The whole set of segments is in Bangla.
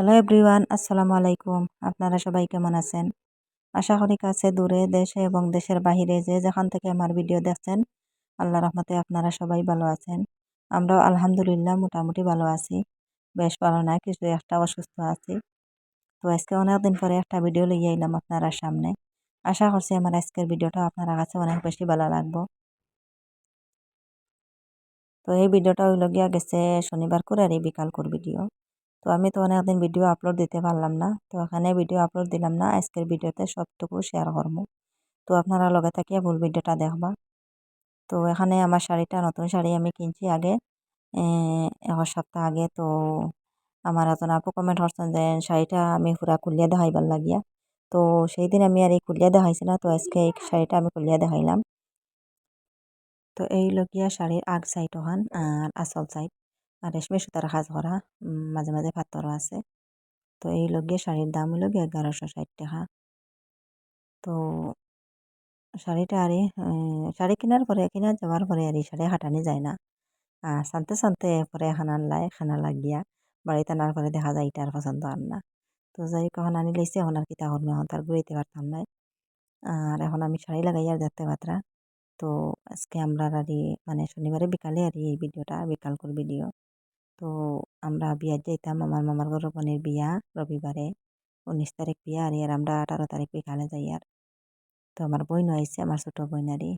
হ্যালো এভরিওয়ান আসসালামু আলাইকুম আপনারা সবাই কেমন আছেন? আশা করি কাছে দূরে, দেশে এবং দেশের বাহিরে যে যেখান থেকে আমার ভিডিও দেখছেন, আল্লাহ রহমতে আপনারা সবাই ভালো আছেন। আমরাও আলহামদুলিল্লাহ মোটামুটি ভালো আছি। বেশ ভালো না, কিছু একটা অসুস্থ আছি। তো আজকে অনেকদিন পরে একটা ভিডিও লিয়ে এলাম আপনারা সামনে। আশা করছি আমার আজকের ভিডিওটা আপনার কাছে অনেক বেশি ভালো লাগবো। তো এই ভিডিওটা হইল গিয়া গেছে শনিবার করে আর এই বিকাল কর ভিডিও। তো আমি তো অনেকদিন ভিডিও আপলোড দিতে পারলাম না। তো এখানে ভিডিও আপলোড দিলাম না, আজকের ভিডিওতে সবটুকু শেয়ার করব। তো আপনারা লগে থাকিয়ে ভুল ভিডিওটা দেখবা। তো এখানে আমার শাড়িটা, নতুন শাড়ি আমি কিনছি আগে এক সপ্তাহ আগে। তো আমার এজন আপু কমেন্ট করছেন যে, শাড়িটা আমি পুরা খুলিয়া দেখাইবার লাগিয়া। তো সেই দিন আমি আর এই খুলিয়া দেখাইছি না, তো আজকে এই শাড়িটা আমি খুলিয়া দেখাইলাম। তো এই লগিয়া শাড়ির আগ সাইড ওখান, আর আসল সাইড রেশমি সুতার কাজ করা মাঝে মাঝে পাথরও আছে। তো এই লগে শাড়ির দাম হইল গিয়ে এগারোশো ষাট টাকা। তো শাড়িটা আর শাড়ি কেনার পরে কিনা যাওয়ার পরে আর এই শাড়ি হাঁটানি যায় না। আর সানতে সানতে পরে খানা লাই খানা লাগিয়া বাড়িতে আনার পরে দেখা যায় এটা আর পছন্দ আর না। তো যাই কখন আনি লাইছে, এখন আর কিতা করব এখন তার ঘুরাইতে পারতাম না। আর এখন আমি শাড়ি লাগাই আর দেখতে পাত্রা। তো আজকে আমরা আর মানে শনিবারে বিকালে আর এই ভিডিওটা, বিকালকর ভিডিও। তো আমরা বিয়াত যাইতাম আমার মামার ঘর বোনের বিয়া রবিবারে। উনিশ তারিখ বিয়া আর আর আমরা আঠারো তারিখ বিকালে যাই আর। তো আমার বইন আইসে আমার ছোটো বইনারি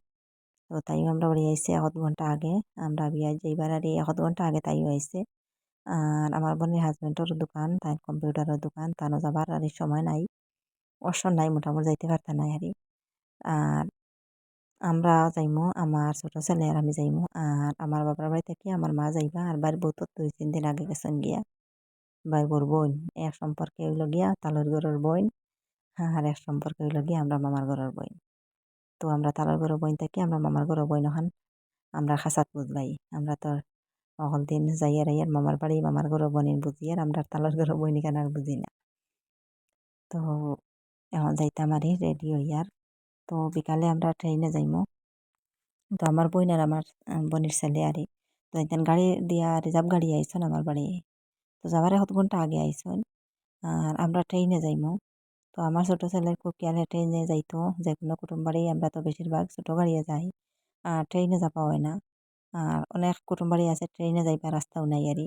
তো তাইও আমরা বাড়ি আইসে এক ঘণ্টা আগে। আমরা বিয়া যাইবার আর এক ঘণ্টা আগে তাইও আইসে আর আমার বোনের হাজবেন্ডের দোকান তাই কম্পিউটারের দোকান তানো যাবার আর সময় নাই। অসর নাই, মোটামুটি যাইতে পারতা নাই আর আর আমরা যাইমু আমার ছোট ছেলে আর আমি যাইমু আর আমার বাবার বাড়ি থেকে আমার মা যাইবা আর বাড়ির বউ তো দুই তিন দিন আগে গেছেন গিয়া। বাই বোর বোন এক সম্পর্কে হইল গিয়া তালর ঘরের বোন আর এক সম্পর্কে হইল গিয়া আমরা মামার ঘরের বোন। তো আমরা তালর ঘরের বোন থাকি আমরা মামার ঘরের বোন ওখান আমরা খাসাত বুঝবাই। আমরা তো অকল দিন যাইয়ার আইয়ার মামার বাড়ি মামার ঘরের বোনের বুঝি আর আমরা তালর ঘরের বোন কেন আর বুঝি না। তো এখন যাইতাম আর রেডি হইয়ার। তো বিকালে আমরা ট্রেনে যাইমো। তো আমার বোন আর আমার বোনের ছেলে আরে তো একদিন গাড়ি দিয়া রিজার্ভ গাড়ি আইসন আমার বাড়ি। তো যাবার এক ঘণ্টা আগে আইসন। আর আমরা ট্রেনে যাইমু। তো আমার ছোটো ছেলের খুব কেয়ারে ট্রেনে যাইতো। যে কোনো কুটুম বাড়ি আমরা তো বেশিরভাগ ছোটো গাড়িয়ে যাই। আর ট্রেনে যাওয়া হয় না। আর অনেক কুটুম বাড়ি আছে ট্রেনে যাইবার রাস্তাও নাই আরি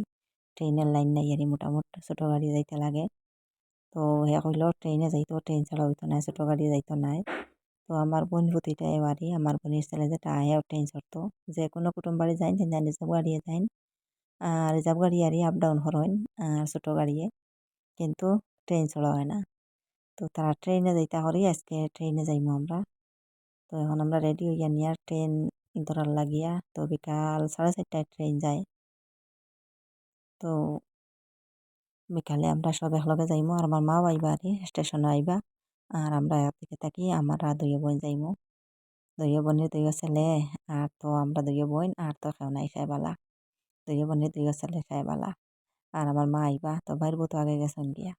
ট্রেনের লাইন নাই আরি মোটামুটি ছোটো গাড়ি যাইতে লাগে। তো হে কইল ট্রেনে যাইতো। ট্রেন ছাড়া হইতো না, ছোটো গাড়ি যাইতো নাই। তো আমার বোন প্রতিটা এবারই আমার বোনের ছেলে যেটা আয়াও ট্রেন চড়তো যে কোনো কুটুম বাড়ি যাইন তিন রিজার্ভ গাড়িয়ে যাইন। রিজার্ভ গাড়ি আরই আপ ডাউন হরইন আর ছোটো গাড়িয়ে। কিন্তু ট্রেন চড়া হয় না। তো তারা ট্রেনে যাইতে হরি, আজকে ট্রেনে যাইমু আমরা। তো এখন আমরা রেডি হইয়া নিয়ে ট্রেন ধরার লাগিয়া, তো বিকাল সাড়ে চারটায় ট্রেন যায়। তো বিকালে আমরা সব একলগে যাইমু, আর আমার মাও আইবা আর স্টেশনে আইবা। আর আমরা থেকে থাকি, আমরা দুই বোন যাইমু। দুই বোনের দুই ছেলে, আর তো আমরা দুই বোন, আর তো কেউ নাই খাই বালা দুই বোনের দুই ছেলে খাই বালা আর আমার মা আইবা, তো বাইর তো আগে গেছেন গিয়া,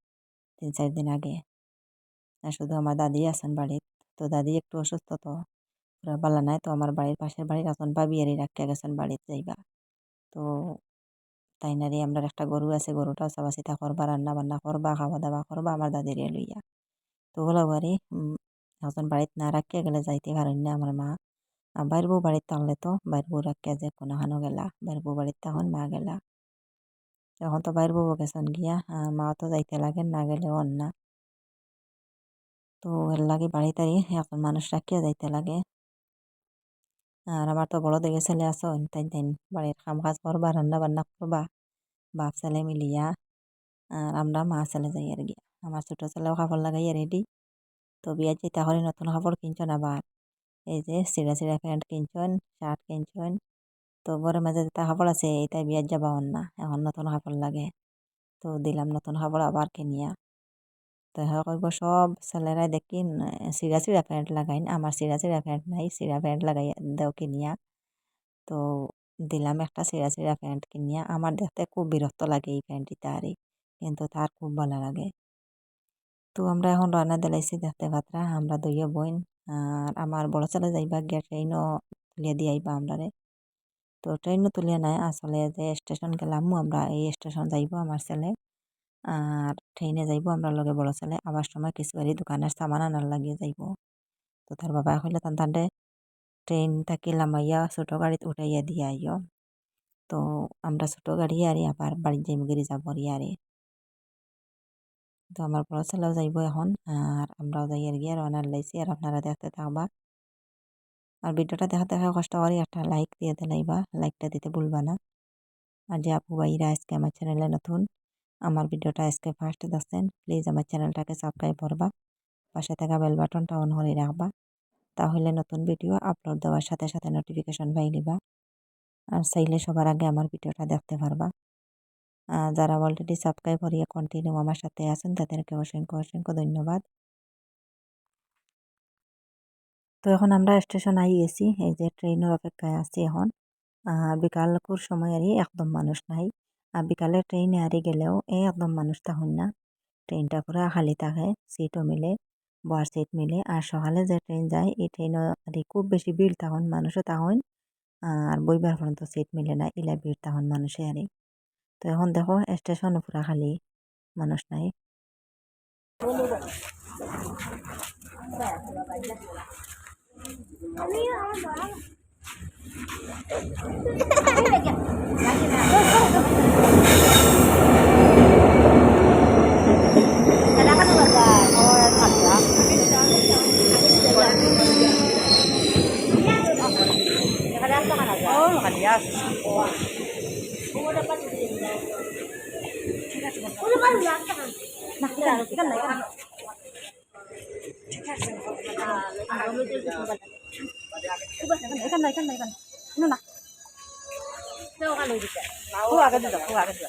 তিন চার দিন আগে। শুধু আমার দাদি আছেন বাড়ির তো দাদি একটু অসুস্থ তো পুরা বালা নাই, তো আমার বাড়ির পাশের বাড়ির এখন বাবি আর রাখিয়া গেছেন বাড়িতে যাইবা। তো তাই নারী আমরা একটা গরু আছে, গরুটাও চাবা চিতা করবা রান্না বান্না করবা, খাওয়া দাওয়া করবা, আমার দাদির লইয়া। তো ওগুলো বাড়ি এখন বাড়িতে না রাখিয়া গেলে যাইতে পারেন না আমার মা। বাইর বউ বাড়িতে থাকলে তো বাইর বউ রাখিয়া যে কোনো হানো গেলা বাইর বউ বাড়িতে তখন মা গেলা। এখন তো বাইর বউ গেছেন গিয়া, আর মা তো যাইতে লাগে না গেলে অন না। তো এর লাগে বাড়িতে এখন মানুষ রাখিয়া যাইতে লাগে। আর আমার তো বড় দেখে ছেলে আছো তাই তাই বাড়ির কাম কাজ করবা রান্না বান্না করবা, বাপ ছেলে মিলিয়া, আর আমরা মা ছেলে যাই আর গিয়া। আমার ছোটো ছেলেও কাপড় লাগাইয়া রেডি তো বিয়ার যেতে হলে নতুন কাপড় কিনছেন আবার। এই যে সিরা সিরা প্যান্ট কিনছেন, শার্ট কিনছেন। তো বড় মাঝে যেটা কাপড় আছে এটাই বিয়ার যাবা না এখন নতুন কাপড় লাগে। তো দিলাম নতুন কাপড় আবার কিনিয়া। তো হ্যাঁ কইব সব ছেলেরাই দেখি সিরা সিরা প্যান্ট লাগাইন। আমার সিরা সিরা প্যান্ট নাই, সিরা প্যান্ট লাগাই দেও কিনিয়া। তো দিলাম একটা সিরা সিরা প্যান্ট কিনিয়া। আমার দেখতে খুব বিরক্ত লাগে এই প্যান্টটিতে আরই কিন্তু তার খুব ভালো লাগে। তো আমরা এখন রান্না দিলাইছি দেখতে পাত্রা। আমরা দুইয়ে বইন। আর আমার বড় ছেলে যাইবা, গিয়া ট্রেনও তুলিয়া দিয়ে আইবা আমরারে। তো ট্রেনও তুলিয়া নাই, আসলে যে স্টেশন গেলামও আমরা এই স্টেশন যাইব আমার ছেলে। আর ট্রেনে যাইব আমরা লগে বড় ছেলে। আবার সময় কিছু আর দোকানের সামান আনার লাগিয়ে যাইব। তো তার বাবা কইলে, তান তান্ডে ট্রেন থাকি লামাইয়া ছোট গাড়িত উঠাইয়া দিয়ে আইও। তো আমরা ছোট গাড়ি আরে আবার বাড়ি যাইব গেরি যাব আরে তো আমার বড় ছেলেও যাইব এখন। আর আমরাও যাই আর গিয়ে রওনার লাইছি, আর আপনারা দেখতে থাকবা। আর ভিডিওটা দেখাতে দেখা কষ্ট করি, একটা লাইক দিয়ে দিলাইবা লাইকটা দিতে ভুলবা না। আর যে আপু ভাইরা আজকে আমার চ্যানেলে নতুন, আমার ভিডিওটা আজকে ফার্স্ট দেখছেন প্লিজ আমার চ্যানেলটাকে সাবস্ক্রাইব করবা। পাশে থাকা বেল বাটনটা অন করে রাখবা। তাহলে নতুন ভিডিও আপলোড দেওয়ার সাথে সাথে নোটিফিকেশন পাই নিবা। আর চাইলে সবার আগে আমার ভিডিওটা দেখতে পারবা। যারা অলরেডি সাবস্ক্রাইব করিয়া কন্টিনিউ আমার সাথে আছেন, তাদেরকে অসংখ্য অসংখ্য ধন্যবাদ। তো এখন আমরা স্টেশন আই গেছি এই যে ট্রেনের অপেক্ষায় আছি এখন। বিকালকুর সময় আর একদম মানুষ নাই। আর বিকালে ট্রেনে আরি গেলেও এই একদম মানুষ তখন না। ট্রেনটা পুরা খালি থাকে সিটও মিলে বয়ার সিট মিলে। আর সকালে যে ট্রেন যায়, এই ট্রেনও আর খুব বেশি ভিড় তখন মানুষও তখন আর বইবার পর্যন্ত সিট মিলে না ইলা ভিড় তখন মানুষে আরে তো এখন দেখো স্টেশন পুরা খালি মানুষ নাই। এখান না এখান না এখান না না ও আগে দিতে ও আগে দিতে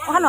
ওখানে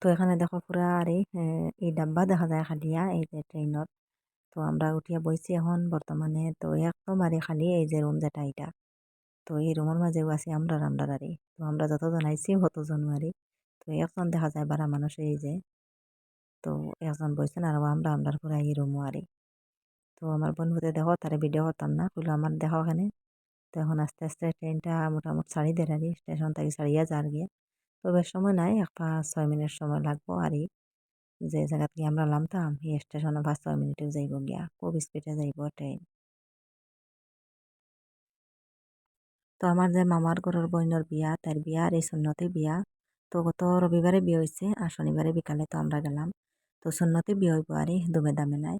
তো এখানে দেখো পুরা আর এই ডাব্বা দেখা যায় খালিয়া, এই যে ট্রেনত তো আমরা উঠিয়া বইছি এখন বর্তমানে, তো একদম আরে খালি এই যে রুম যেটা এটা তো এই রুমের মাঝেও আছি আমরা রান্নার আরে তো আমরা যতজন আইছি ততজন আরে তো একজন দেখা যায় বারা মানুষ এই যে। তো একজন বইছেন আর আমরা আমরার পরে এই রুমও আরে তো আমার বন্ধুতে দেখো তারা ভিডিও করতাম না, কইলো আমার দেখো ওখানে তো এখন আস্তে আস্তে ট্রেনটা মোটামুটি ছাড়ি দেয় আর স্টেশন থেকে ছাড়িয়া যার গিয়ে তো বেশ সময় নাই, এক পাঁচ ছয় মিনিট সময় লাগবো আর যে জায়গা থেকে আমরা নামতাম, এই স্টেশনে পাঁচ, ছয় মিনিটেও যাইব গিয়া, খুব স্পিডে যাইব ট্রেন তো আমার যে মামার ঘরের বইনের বিয়া, তার বিয়া আর এই সুন্নতি বিয়া, তো গত রবিবারে বিয়ে হয়েছে আর শনিবারে বিকালে তো আমরা গেলাম। তো সুন্নতি বিয়ে হইব আর দুমে দামে নাই।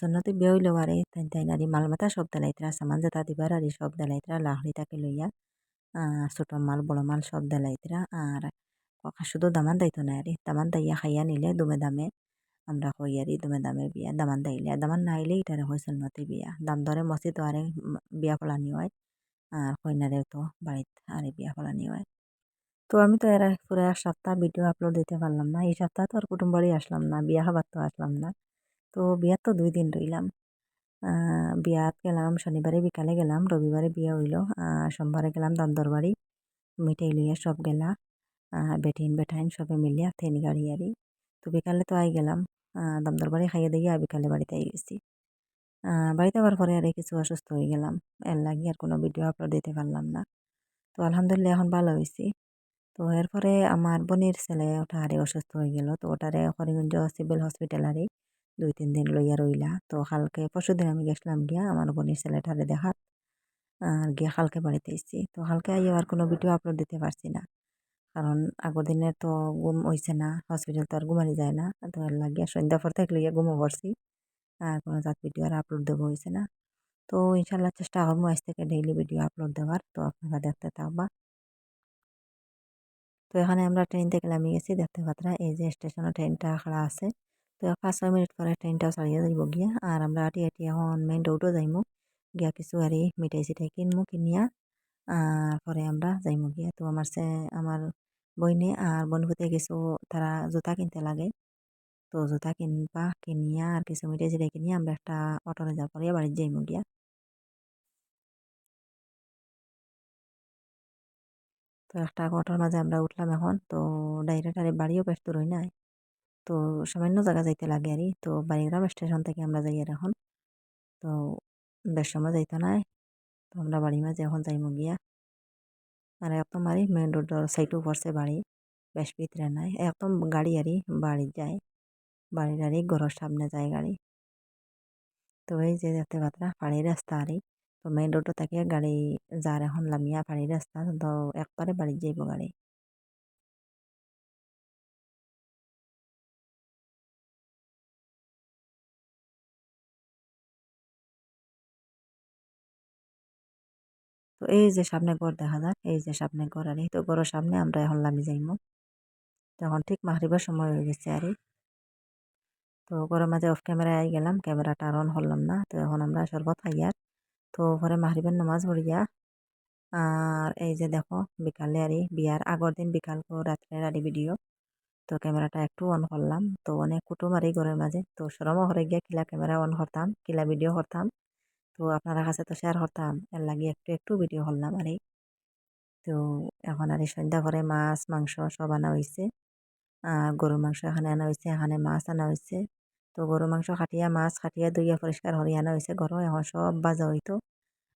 সুন্নতি বিয়ে হইলেও আর তাই তাই নারী মাল মাথা সব দেলাইতরা সামান যেটা দিবার আর সব লাহড়ি তাকে লইয়া ছোট মাল, বড় মাল সব দেলাইতরা আর শুধু দামান দাইতো না আরে, দামান দাইয়া খাইয়া নিলে দুমে দামে আমরা কই আরি, দুমে দামে বিয়া। দামান দাইলে, দামান নাইলে এটারে হয় সুন্নতি বিয়া। দাম দরে মসজিদ আরে বিয়া ফলানি হয়। আর কইনারেও তো বাড়িতে আরে বিয়া ফলানি হয়। তো আমি তো এর পুরো এক সপ্তাহ ভিডিও আপলোড দিতে পারলাম না। এই সপ্তাহ তো আর কুটুম বাড়ি আসলাম না, বিয়া খাবার তো আসলাম না। তো বিয়ার তো দুই দিন রইলাম। বিয়াত গেলাম, শনিবারে বিকালে গেলাম, রবিবারে বিয়া হইল। সোমবারে গেলাম দান্দর বাড়ি মিঠাই লইয়া সব গেলা। বেটিন, বেঠাইন সবে মিলিয়া থেন গাড়ি, আরি। তো বিকালে তো আই গেলাম। দামদর বাড়ি খাইয়ে দিয়ে বিকালে বাড়িতে আই গেছি। বাড়িতে আবার পরে আর কিছু অসুস্থ হয়ে গেলাম। এর লাগি আর কোনো ভিডিও আপলোড দিতে পারলাম না। তো আলহামদুলিল্লাহ এখন ভালো হয়েছি তো এরপরে আমার বোনের ছেলে ওটা আরে অসুস্থ হয়ে গেল। তো ওটারে হরিগঞ্জ সিভিল হসপিটাল আরে দুই, তিন দিন লইয়া রইলা। তো কালকে পরশু দিন আমি গেছিলাম গিয়া আমার বোনের ছেলেটারে দেখাত আর গিয়া কালকে বাড়িতে এসেছি তো কালকে আইয়া আর কোনো ভিডিও আপলোড দিতে পারছি না। কারণ আগের দিনের তো ঘুম হয়েছে না হসপিটাল তো আর ঘুমানি যায় না। তো আর লাগিয়া সন্ধ্যা পর থেকে লইয়া ঘুমো পড়ছি। আর কোনো জাত ভিডিও আর আপলোড দেবো হয়েছে না। তো ইনশাল্লাহ চেষ্টা করব আজ থেকে ডেইলি ভিডিও আপলোড দেওয়ার। তো আপনারা দেখতে থাকবা। তো এখানে আমরা ট্রেন থেকে নামি গেছি। দেখতে পাত্রা, এই যে স্টেশনে ট্রেনটা খাড়া আছে। তো পাঁচ ছয় মিনিট পরে ট্রেনটাও ছাড়িয়ে যাইব গিয়া। আর আমরা আটি আটি এখন মেইন রোডও যাইমু। গিয়া কিছু আরি মিঠাই চিঠাই কিনমু, কিনিয়া আর পরে আমরা যাইমু গিয়া। তো আমার সে, আমার বইনে আর বনভূতে কিছু, তারা জুতা কিনতে লাগে। তো জুতা কিনবা, কিনিয়া আর কিছু মিঠাই চিঠাই কিনিয়া আমরা একটা অটো রিজার্ভ করিয়া বাড়ির যাইমু গিয়া। তো একটা অটোর মাঝে আমরা উঠলাম এখন। তো ডাইরেক্ট আরে বাড়িও বেশ দূর নাই তো সামান্য জায়গা যাইতে লাগে আরই তো বাড়িগ্রাম স্টেশন থেকে আমরা যাই আর এখন। তো বেশ সময় যাইতে নাই তো আমরা বাড়ি মাঝে এখন যাইমু গিয়া। আর একদম আরই মেন রোডের সাইডও পড়ছে বাড়ি, বেশ ভিতরে নাই। একদম গাড়ি আরই বাড়ি যায়। বাড়ির আরই ঘরের সামনে যায় গাড়ি। তো এই যে দেখতে পাত্রা পাড়ির রাস্তা আরই তো মেইন রোডও থেকে গাড়ি যার এখন লামিয়া পাড়ির রাস্তা। তো একবারে বাড়ি যাইব গাড়ি। তো এই যে সামনে ঘর দেখা যায়, এই যে সামনে ঘর আরই তো ঘরের সামনে আমরা এখন লামি যাইমু। তখন ঠিক মাহরিবার সময় হয়ে গেছে আরই তো ঘরের মাঝে অফ ক্যামেরায় আই গেলাম ক্যামেরাটা আর অন হলাম না। তো এখন আমরা শরবত খাইয়ার তো ঘরে মাহরিবের নামাজ পড়িয়া, আর এই যে দেখো বিকালে আরই বিয়ার আগর দিন বিকাল রাত্রের আরই ভিডিও তো ক্যামেরাটা একটু অন করলাম। তো অনেক কুটুম আরই ঘরের মাঝে। তো সরমও হরে গিয়া কিলা ক্যামেরা অন করতাম, কিলা ভিডিও করতাম। তো আপনারা কাছে তো শেয়ার করতাম। এর লাগে একটু একটু ভিডিও করলাম আরই তো এখন আর সন্ধ্যা করে মাছ, মাংস সব আনা হয়েছে আর গরুর মাংস এখানে আনা হয়েছে এখানে মাছ আনা হয়েছে তো গরু মাংস খাটিয়া মাছ খাটিয়া ধুইয়া পরিষ্কার হরিয়া আনা হয়েছে গরু এখন সব বাজা হইতো।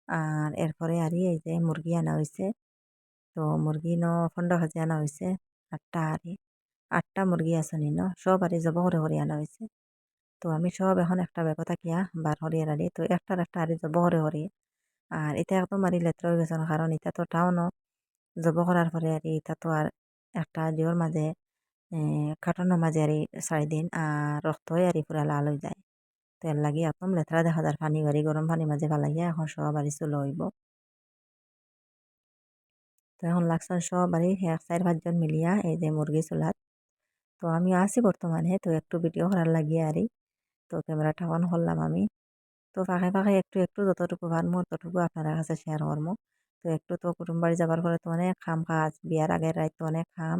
আর এরপরে আর এই যে মুরগি আনা হয়েছে তো মুরগি ন পনেরো কেজি আনা হয়েছে আটটা আরি আটটা মুরগি আছে নি সব আরি জব করে করে আনা হয়েছে তো আমি সব এখন একটা বেগত থাকিয়া বার হরিয়ার আরি তো একটার একটা আরি জব করে হরি। আর এটা একদম আরি লেত্র হয়ে গেছে কারণ এটা তো টাউনও জব করার পরে আর এটা তো আর একটা জিওর মাঝে কার্টনের মাঝে আরি চারি দিন আর রক্ত হয়ে আরি পুরা লাল হয়ে যায়। তো এর লাগি একদম লেথরা দেখা যায়। পানি বাড়ি গরম পানি মাঝে ফালাইয়া এখন সব আরি চুলো হইব তো এখন লাগছেন সব আরি এক চার পাঁচজন মিলিয়া এই যে মুরগি চুলাত। তো আমি আছি বর্তমানে তো একটু ভিডিও করার লাগিয়ে আরি তো ক্যামেরাটা অন করলাম আমি। তো ফাঁকে ফাঁকে একটু একটু যতটুকু পারমু ততটুকু আপনার কাছে শেয়ার করব। তো একটু তো কুটুম বাড়ি যাবার পরে তো অনেক খাম কাজ, বিয়ার আগের রাত তো অনেক খাম।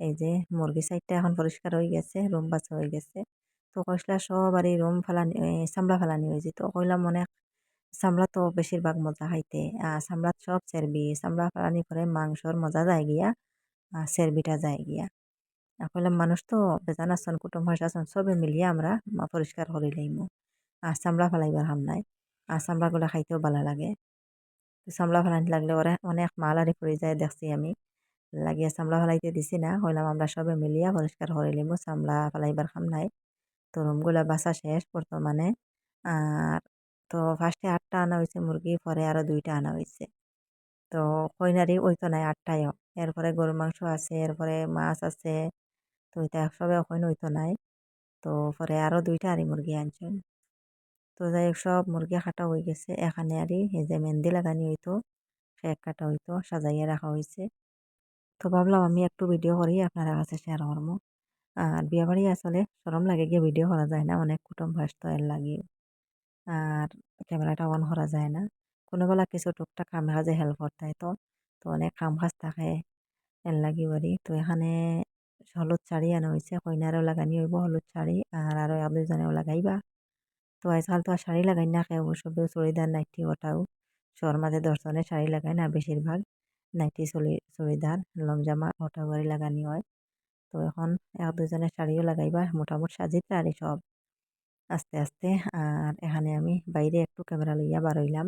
এই যে মুরগি সাইডটা এখন পরিষ্কার হয়ে গেছে, রুম বাছা হয়ে গেছে। তো কইসলা সবারই রুম ফালানি চামড়া ফালানি হয়েছে। তো কইলাম অনেক চামড়া তো বেশিরভাগ মজা খাইতে। চামড়াত সব চেরবি চামড়া ফালানি করে মাংসর মজা যায় গিয়া চেরবিটা যায় গিয়া। কইলাম মানুষ তো বেজান আছেন, কুটুম হাঁস আছেন, সবে মিলিয়ে আমরা পরিষ্কার করে লইমু। আর চামড়া ফেলাইবার হাম নাই, আর চামড়াগুলা খাইতেও ভালো লাগে। চামড়া ফালানি লাগলে ওরা অনেক মাল আরি পড়ে যায় দেখছি আমি। লাগিয়া চামড়া ফেলাইতে দিছি না, হইলাম আমরা সবে মিলিয়া পরিষ্কার করে লিমু চামড়া ফেলাইবার খাম নাই। তো রুমগুলা বাসা শেষ বর্তমানে। আর তো ফার্স্টে আটটা আনা হয়েছে মুরগি, পরে আরও দুইটা আনা হয়েছে তো কইনারি ওই তো নাই আটটায়ও। এরপরে গরু মাংস আছে, এরপরে মাছ আছে তো এটা সবে ওখানে ওই তো নাই। তো পরে আরও দুইটা আরি মুরগি আনছেন। তো যাই সব মুরগি কাটা হয়ে গেছে। এখানে আরই এই যে মেহেন্দি লাগানি হইতো কেক কাটা হইতো, সাজাইয়া রাখা হয়েছে তো ভাবলাম আমি একটু ভিডিও করি, আপনারা কাছে শেয়ার করব। আর বিয়াবাড়ি আসলে সরম লাগে গিয়ে ভিডিও করা যায় না, অনেক কুটুম তো এর লাগে। আর ক্যামেরাটা অন করা যায় না। কোনোবেলা কিছু টুকটাক কাম কাজে হেল্প করতে তো তো অনেক কাম কাজ থাকে এর লাগি বাড়ি। তো এখানে হলুদ শাড়ি আনা হয়েছে কইনারও লাগানি হইব হলুদ শাড়ি, আর আরও এক দুজনেও লাগাইবা। তো আজকাল তো আর শাড়ি লাগাই না, কেউ সবেও চুড়িদার, নাইটি, ওটাও। শহর মাঝে দর্শনে শাড়ি লাগায় না, বেশিরভাগ নাইটি, চলি, চুড়িদার লং জামা ওটা করে লাগানি হয়। তো এখন এক দুজনের শাড়িও লাগাইবা, মোটামুটি সাজিতে আর সব। আস্তে আস্তে, আর এখানে আমি বাইরে একটু ক্যামেরা লইয়া বার হইলাম।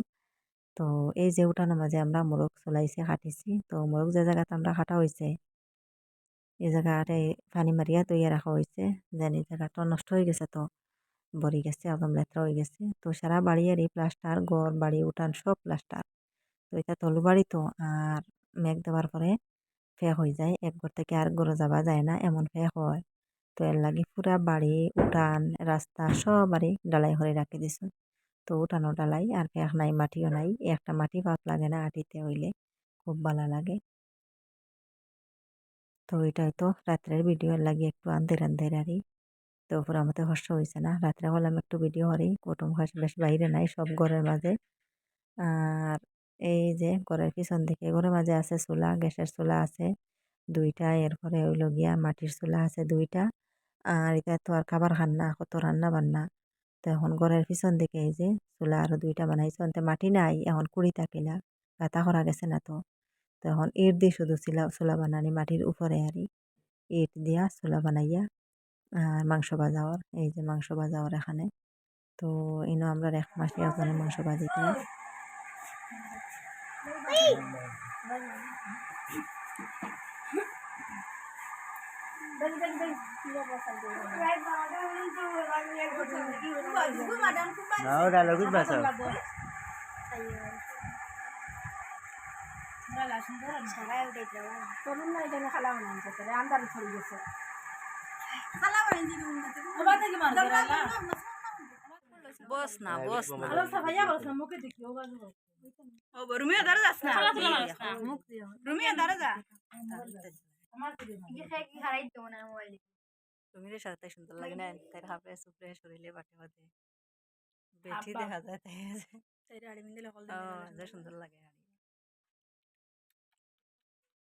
তো এই যে উঠানোর মাঝে আমরা মোরগ চলাইছে কাটিছি তো মোরগ যে জায়গাতে আমরা কাটা হয়েছে এই জায়গাতে পানি মারিয়া তৈয়া রাখা হয়েছে যেন এই জায়গাটা নষ্ট হয়ে গেছে তো ভরে গেছে, একদম লেত্রা হয়ে গেছে। তো সারা বাড়ি আর এই প্লাস্টার ঘর বাড়ি উঠান সব প্লাস্টার তো এটা তলু বাড়ি তো আর মেঘ দেওয়ার পরে ফেক হয়ে যায়, এক ঘর থেকে আর ঘরে যাওয়া যায় না, এমন ফেক হয়। তো এর লাগে পুরা বাড়ি উঠান রাস্তা সব বাড়ি ডালাই করে রাখি দিছো। তো উঠানো ডালাই আর ফেক নাই, মাটিও নাই, একটা মাটি পাত লাগে না, আটিতে হইলে খুব ভালো লাগে। তো এটাই তো রাত্রের ভিডিও লাগি একটু আন্ধের আন্ধের আরই তো পুরা মতো হর্ষ হয়েছে না। রাত্রে হলাম একটু ভিডিও হরি, কুটুম খাস বেশ বাইরে নাই, সব ঘরের মাঝে। আর এই যে ঘরের পিছন দিকে, ঘরের মাঝে আছে চুলা, গ্যাসের চুলা আছে দুইটা, এরপরে হইল গিয়া মাটির চুলা আছে দুইটা। আর এটা তো আর খাবার খান্না কত রান্না বান্না। তো এখন ঘরের পিছন দিকে এই যে চুলা আরও দুইটা বানাইছে, অন্তে মাটি নাই, এখন কুড়ি থাকিলা গাতা করা গেছে না তো। তো এখন ইট দিয়ে শুধু চুলা চুলা বানানি মাটির উপরে আরই ইট দিয়া চুলা বানাইয়া আর মাংস বাজাওয়ার এই যে মাংস বাজাওয়ার এখানে। তো ইনো আমরা এক মাসে ওখানে মাংস বস না বস না। রুমিয়া দাঁড়া যাস না। রুমিয়া দাঁড়া যা। তুমি রে সাথে সুন্দর লাগে না? তার হাফে সুপরে শরীরে বাটে বাটে বেঠি দেখা যায় তাই আছে। ও যে সুন্দর লাগে।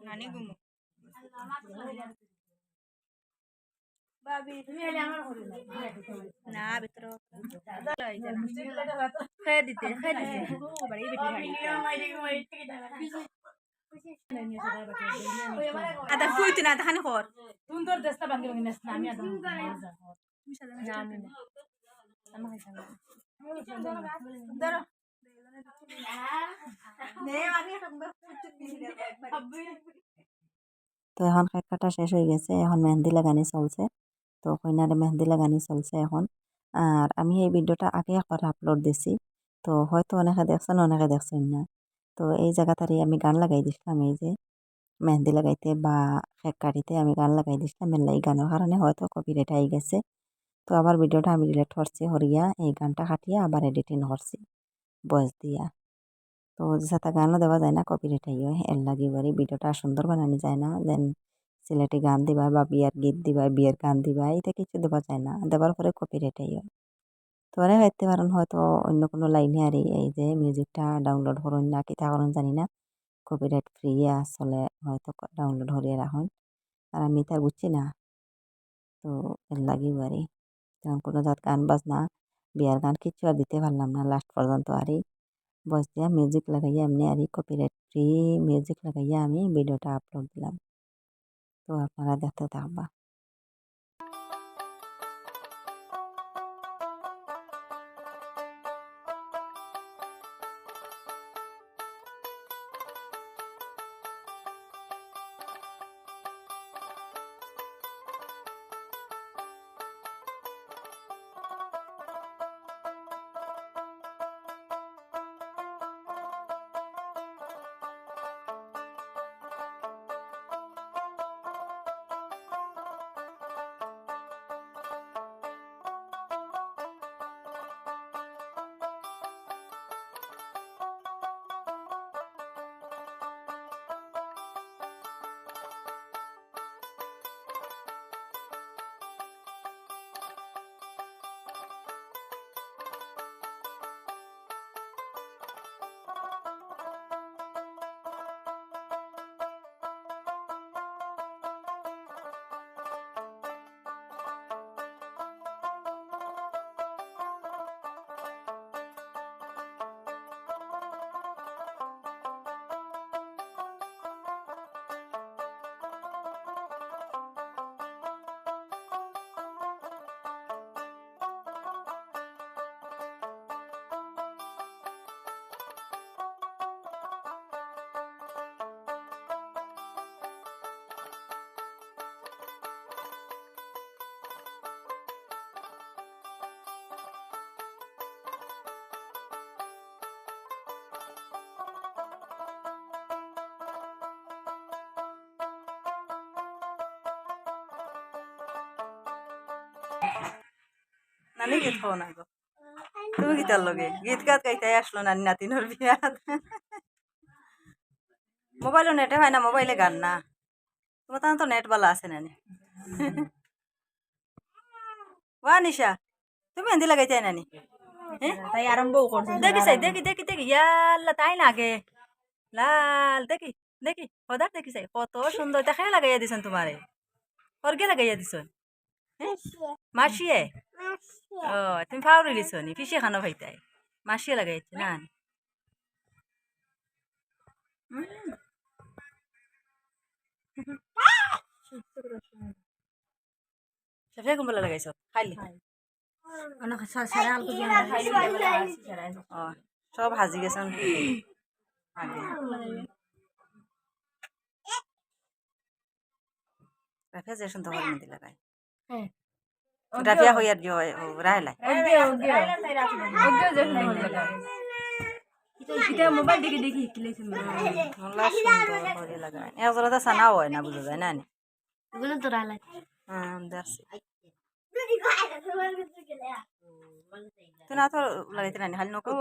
নানি গুমু না ভিতর খেয়ে দিতে খেয়ে দিতে বাড়ি বেটি আদা ফুইতে না তাহানি কর সুন্দর দেশটা ভাঙ্গি ভাঙ্গি নেস না আমি আদম ধরো। তো এখন কেক কাটা শেষ হয়ে গেছে। এখন মেহেন্দি লাগানি চলছে। তো কইনারে মেহেন্দি লাগানি চলছে এখন। আর আমি এই ভিডিওটা আগে একবার আপলোড দিছি। তো হয়তো অনেকে দেখছেন অনেকে দেখছেন না। তো এই জায়গাটারে আমি গান লাগাই দিছিলাম এই যে। মেহেন্দি লাগাইতে বা কেক কাটিতে আমি গান লাগাই দিছিলাম, এর এই গানের কারণে হয়তো কপিরাইট আই গেছে। তো আবার ভিডিওটা আমি ডিলেট করছি, হরিয়া, এই গানটা কাটিয়ে আবার এডিটিং করছি, বয়স দিয়া। তো সাথে গানও দেওয়া যায় না কপিরাইট আইও, এর লাগি বারি ভিডিওটা সুন্দর বানানো যায় না। দেন সিলেটি গান দিবা বা বিয়ার গীত দিবা বিয়ের গান দিবা এটা কিছু দেওয়া যায় না। দেওয়ার পরে কপিরাইট তো অনেক হইতে পারেন হয়তো অন্য কোনো লাইনে আর এই যে মিউজিকটা ডাউনলোড করুন না কিতা করুন জানি না। কপিরাইট ফ্রি আসলে হয়তো ডাউনলোড হরিয়া রাখুন আর আমি তার বুঝছি না। তো এর লাগি বারি তখন কোনো জাত গান বাজনা, বিয়ার গান কিছু আর দিতে পারলাম না লাস্ট পর্যন্ত আরই বস দিয়া মিউজিক লাগাইয়া এমনি আরই কপিরাইট ফ্রি মিউজিক লাগাইয়া আমি ভিডিওটা আপলোড দিলাম। তো আপনারা দেখতে থাকবা। নানি গীত খাও না গো। তুমি গীতার লগে। গীত গাত গাইতে আসলো নানি নাতিনোর বিয়াত। মোবাইলও নেটে হয় না মোবাইলে গান না। তোমার তাহলে তো নেট বালা আছে নানি। ওয়া নিশা তুমি হিন্দি লাগাইতে নানি? তাই আরম্ভ করছে। দেখি চাই দেখি দেখি দেখি। ইয়াল্লা তাই লাগে। লাল দেখি দেখি। সদার দেখি চাই। কত সুন্দর। দেখাই লাগাইয়া দিছেন তোমারে। সরগে লাগাইয়া দিছন। মাসিয়ে? ও তুমি ফাউরি লিছ নি ফিসে খানো ভাইতাই মাসিয়ে লাগাইছে না সফিয়া কুম্বলা লাগাইছ খাইলি সব হাজি গেছেন আগে রাফিয়া যে শুনতে পারি মেহেন্দি লাগাই হ্যাঁ রাফিয়া হইয়ার যে হয় রাহেলাই মোবাইল দেখে দেখি সানাও হয় না বুঝা যায় না এগুলো তো রালাই হ্যাঁ দেখছি তুই না তো লাগাইতে নানি খালি নকল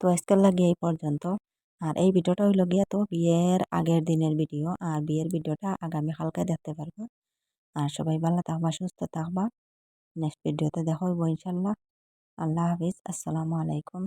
তো আজকাল লাগে এই পর্যন্ত। আর এই ভিডিওটা হইল গিয়া তো বিয়ের আগের দিনের ভিডিও। আর বিয়ের ভিডিওটা আগামী কালকে দেখতে পারব। আর সবাই ভালো থাকবা, সুস্থ থাকবা। নেক্সট ভিডিওতে দেখা হইব ইনশাল্লাহ। আল্লাহ হাফিজ। আসসালামু আলাইকুম।